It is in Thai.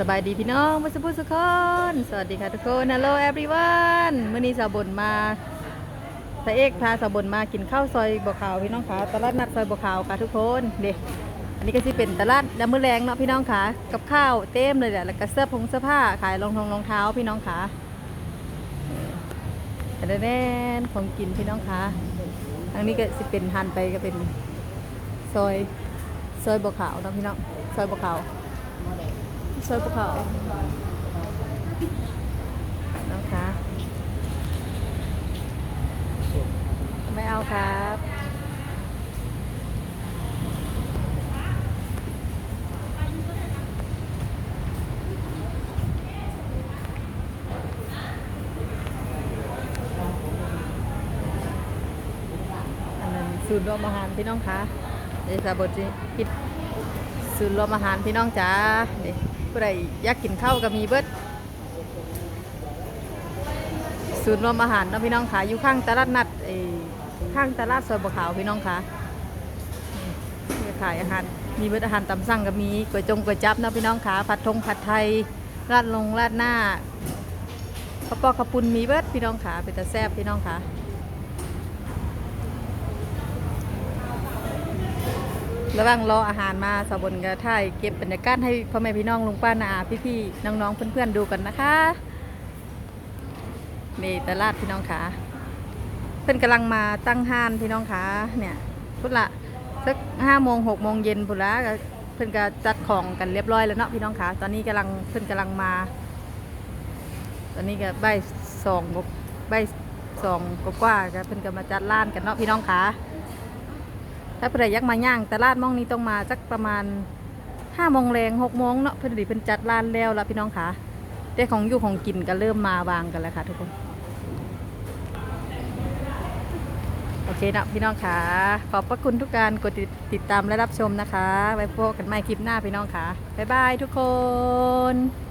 สบายดีพี่น้องมาสุภสุคน สวัสดีค่ะทุกคน Hello everyone เมื่อนี้สาวบนมาพระเอกพาสาวบนมากินข้าวซอยบัวขาวพี่น้องคะตลาดนัดซอยบัวขาวค่ะทุกคนเด็กอันนี้ก็จะเป็นตลาดดำมือแรงเนาะพี่น้องคะกับข้าวเต็มเลยแหละแล้วก็เสื้อผงเสื้อผ้าขายรองทองรองเท้าพี่น้องคะแต่แน่นของกินพี่น้องคะทางนี้ก็จะเป็นหันไปก็เป็นซอยซอยบัวขาวเนาะพี่น้องซอยบัวขาว ซอยภูเขานะคะไม่เอาครับอันนั้นศูนย์รวมอาหารพี่น้องคะเดี๋ยวสาบจิคิดศูนย์รวมอาหารพี่น้องจ๋าเด็ก ผู้ใดอยากกินข้าวก็มีเบิดศูนย์รวมอาหารเนาะพี่น้องค่ะอยู่ข้างตลาดนัดไอ้ข้างตลาดซอยบัวขาวพี่น้องค่ะขายอาหารมีเบิดอาหารตำสั่งก็มีก๋วยจงก๋วยจับเนาะพี่น้องค่ะผัดทงผัดไทยราดลงราดหน้าข้าวปอกข้าวปุ้นมีเบิดพี่น้องค่ะเป็นตาแซ่บพี่น้องค่ะ ระหว่างรออาหารมาสาวบนก็ถ่ายเก็บบรรยากาศให้พ่อแม่พี่น้องลุงป้านาอาพี่ๆน้องๆเพื่อนๆดูกันนะคะนี่ตลาดพี่น้องขาเพื่อนกำลังมาตั้งห้านพี่น้องขาเนี่ยพุทธละสักห้าโมงหกโมงเย็นพุทธละเพื่อนก็จัดของกันเรียบร้อยแล้วเนาะพี่น้องขาตอนนี้กำลังเพื่อนกำลังมา ตอนนี้ก็ใบสองใบสองกว่าๆก็เพื่อนก็มาจัดร้านกันเนาะพี่น้องขา ถ้าเพื่อยักมาย่างตลาดมองนี้ต้องมาสักประมาณห้าโมงแรงหกโมงเนาะเพื่อนดีเพิ่นจัดร้านแล้วละพี่น้องค่ะได้ของอยู่ของกินก็เริ่มมาวางกันแล้วค่ะทุกคน โอเคนะพี่น้องค่ะ ขอบพระคุณทุกการกดติดติดตามและรับชมนะคะ ไว้พบกันใหม่คลิปหน้าพี่น้องค่ะ บ๊ายบายทุกคน